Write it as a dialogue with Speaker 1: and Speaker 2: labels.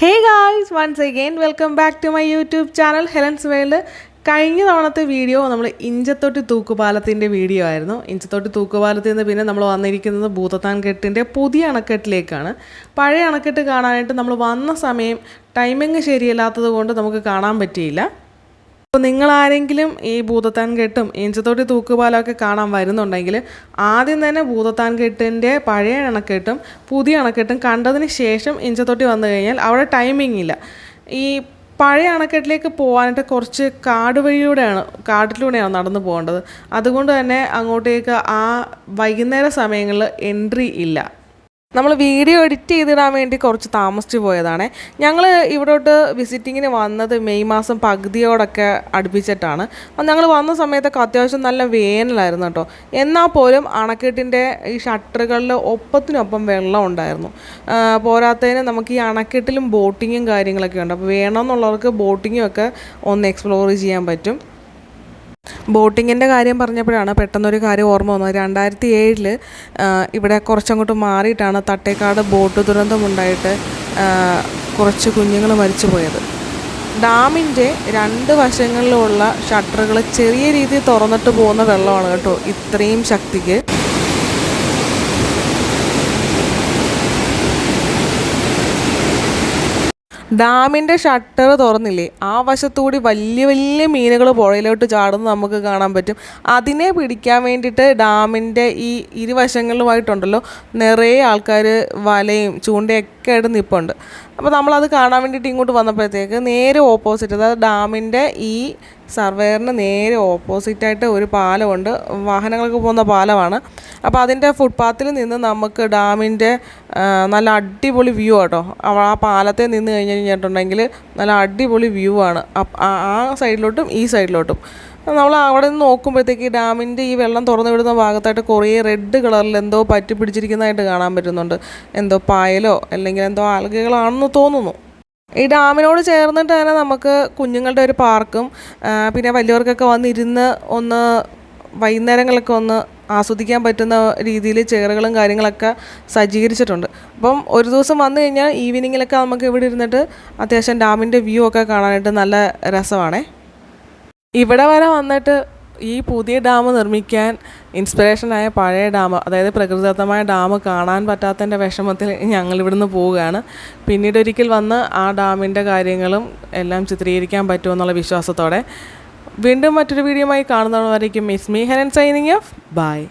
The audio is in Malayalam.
Speaker 1: Hey guys once again welcome back to my YouTube channel Helen's world കഴിഞ്ഞ തവണത്തെ വീഡിയോ നമ്മൾ ഇഞ്ചത്തൊട്ടി തൂക്കുപാലത്തിന്റെ വീഡിയോ ആയിരുന്നു. ഇഞ്ചത്തൊട്ടി തൂക്കുപാലത്തിൽ നിന്ന് പിന്നെ നമ്മൾ വന്നിരിക്കുന്നത് ഭൂതത്താൻ കെട്ടിന്റെ പുതിയ അണക്കെട്ടിലേക്കാണ്. പഴയ അണക്കെട്ട് കാണാനായിട്ട് നമ്മൾ വന്ന സമയം ടൈമിങ് ശരിയല്ലാത്തത് കൊണ്ട് നമുക്ക് കാണാൻ പറ്റിയില്ല. അപ്പോൾ നിങ്ങൾ ആരെങ്കിലും ഈ ഭൂതത്താൻ കെട്ടും ഇഞ്ചത്തോട്ടി തൂക്കുപാലമൊക്കെ കാണാൻ വരുന്നുണ്ടെങ്കിൽ ആദ്യം തന്നെ ഭൂതത്താൻ കെട്ടിന്റെ പഴയ അണക്കെട്ടും പുതിയ അണക്കെട്ടും കണ്ടതിന് ശേഷം ഇഞ്ചത്തോട്ടി വന്നു കഴിഞ്ഞാൽ അവിടെ ടൈമിംഗ് ഇല്ല. ഈ പഴയ അണക്കെട്ടിലേക്ക് പോകാനായിട്ട് കുറച്ച് കാട് വഴിയിലൂടെയാണ് കാട്ടിലൂടെയാണ് നടന്നു പോകേണ്ടത്. അതുകൊണ്ട് തന്നെ അങ്ങോട്ടേക്ക് ആ വൈകുന്നേര സമയങ്ങളിൽ എൻട്രി ഇല്ല. നമ്മൾ വീഡിയോ എഡിറ്റ് ചെയ്തിടാൻ വേണ്ടി കുറച്ച് താമസിച്ചു പോയതാണ്. ഞങ്ങൾ ഇവിടോട്ട് വിസിറ്റിങ്ങിന് വന്നത് മെയ് മാസം പകുതിയോടൊക്കെ അടുപ്പിച്ചിട്ടാണ്. ഞങ്ങൾ വന്ന സമയത്തൊക്കെ അത്യാവശ്യം നല്ല വേനലായിരുന്നു കേട്ടോ. എന്നാൽ പോലും അണക്കെട്ടിന്റെ ഈ ഷട്ടറുകളിൽ ഒപ്പത്തിനൊപ്പം വെള്ളം ഉണ്ടായിരുന്നു. പോരാത്തതിന് നമുക്ക് ഈ അണക്കെട്ടിലും ബോട്ടിങ്ങും കാര്യങ്ങളൊക്കെ ഉണ്ട്. അപ്പോൾ വേണമെന്നുള്ളവർക്ക് ബോട്ടിങ്ങും ഒക്കെ ഒന്ന് എക്സ്പ്ലോർ ചെയ്യാൻ പറ്റും. ബോട്ടിങ്ങിന്റെ കാര്യം പറഞ്ഞപ്പോഴാണ് പെട്ടെന്നൊരു കാര്യം ഓർമ്മ വന്നത്. രണ്ടായിരത്തി ഏഴിൽ ഇവിടെ കുറച്ചങ്ങോട്ട് മാറിയിട്ടാണ് തട്ടേക്കാട് ബോട്ട് ദുരന്തമുണ്ടായിട്ട് കുറച്ച് കുഞ്ഞുങ്ങൾ മരിച്ചു പോയത്. ഡാമിന്റെ രണ്ട് വശങ്ങളിലുള്ള ഷട്ടറുകൾ ചെറിയ രീതിയിൽ തുറന്നിട്ട് പോകുന്ന വെള്ളമാണ് കേട്ടോ ഇത്രയും ശക്തിക്ക്. ഡാമിന്റെ ഷട്ടർ തുറന്നില്ലേ? ആ വശത്തുകൂടി വലിയ വലിയ മീനുകൾ പുഴയിലോട്ട് ചാടുന്നത് നമുക്ക് കാണാൻ പറ്റും. അതിനെ പിടിക്കാൻ വേണ്ടിയിട്ട് ഡാമിന്റെ ഈ ഇരുവശങ്ങളിലുമായിട്ടുണ്ടല്ലോ നിറയെ ആൾക്കാർ വലയും ചൂണ്ടയൊക്കെ ആയിട്ട് നിൽപ്പുണ്ട് അപ്പോൾ നമ്മളത് കാണാൻ വേണ്ടിയിട്ട് ഇങ്ങോട്ട് വന്നപ്പോഴത്തേക്ക് നേരെ ഓപ്പോസിറ്റ് അതായത് ഡാമിന്റെ ഈ സർവേറിന് നേരെ ഓപ്പോസിറ്റായിട്ട് ഒരു പാലമുണ്ട്. വാഹനങ്ങൾക്ക് പോകുന്ന പാലമാണ്. അപ്പോൾ അതിന്റെ ഫുട്പാത്തിൽ നിന്ന് നമുക്ക് ഡാമിന്റെ നല്ല അടിപൊളി വ്യൂ ആട്ടോ. ആ പാലത്തെ നിന്ന് കഴിഞ്ഞ് കഴിഞ്ഞിട്ടുണ്ടെങ്കിൽ നല്ല അടിപൊളി വ്യൂ ആണ്. ആ സൈഡിലോട്ടും ഈ സൈഡിലോട്ടും. നമ്മൾ അവിടെ നിന്ന് നോക്കുമ്പോഴത്തേക്ക് ഡാമിന്റെ ഈ വെള്ളം തുറന്നു വിടുന്ന ഭാഗത്തായിട്ട് കുറേ റെഡ് കളറിൽ എന്തോ പറ്റി പിടിച്ചിരിക്കുന്നതായിട്ട് കാണാൻ പറ്റുന്നുണ്ട്. എന്തോ പായലോ അല്ലെങ്കിൽ എന്തോ ആൽഗകളാണെന്ന് തോന്നുന്നു. ഈ ഡാമിനോട് ചേർന്നിട്ട് തന്നെ നമുക്ക് കുഞ്ഞുങ്ങളുടെ ഒരു പാർക്കും പിന്നെ വലിയവർക്കൊക്കെ വന്നിരുന്ന് ഒന്ന് വൈകുന്നേരങ്ങളൊക്കെ ഒന്ന് ആസ്വദിക്കാൻ പറ്റുന്ന രീതിയിൽ ചെയറുകളും കാര്യങ്ങളൊക്കെ സജ്ജീകരിച്ചിട്ടുണ്ട്. അപ്പം ഒരു ദിവസം വന്നു കഴിഞ്ഞാൽ ഈവനിങ്ങിലൊക്കെ നമുക്ക് ഇവിടെ ഇരുന്നിട്ട് അത്യാവശ്യം ഡാമിന്റെ വ്യൂ ഒക്കെ കാണാനായിട്ട് നല്ല രസമാണേ. ഇവിടെ വരെ വന്നിട്ട് ഈ പുതിയ ഡാം നിർമ്മിക്കാൻ ഇൻസ്പിറേഷനായ പഴയ ഡാം അതായത് പ്രകൃതിദത്തമായ ഡാം കാണാൻ പറ്റാത്തതിന്റെ വിഷമത്തിൽ ഞങ്ങൾ ഇവിടുന്ന് പോവുകയാണ്. പിന്നീട് ഒരിക്കൽ വന്ന് ആ ഡാമിന്റെ കാര്യങ്ങളും എല്ലാം ചിത്രീകരിക്കാൻ പറ്റുമെന്നുള്ള വിശ്വാസത്തോടെ വീണ്ടും മറ്റൊരു വീഡിയോയുമായി കാണുന്നവരായിരിക്കും miss me hen signing off bye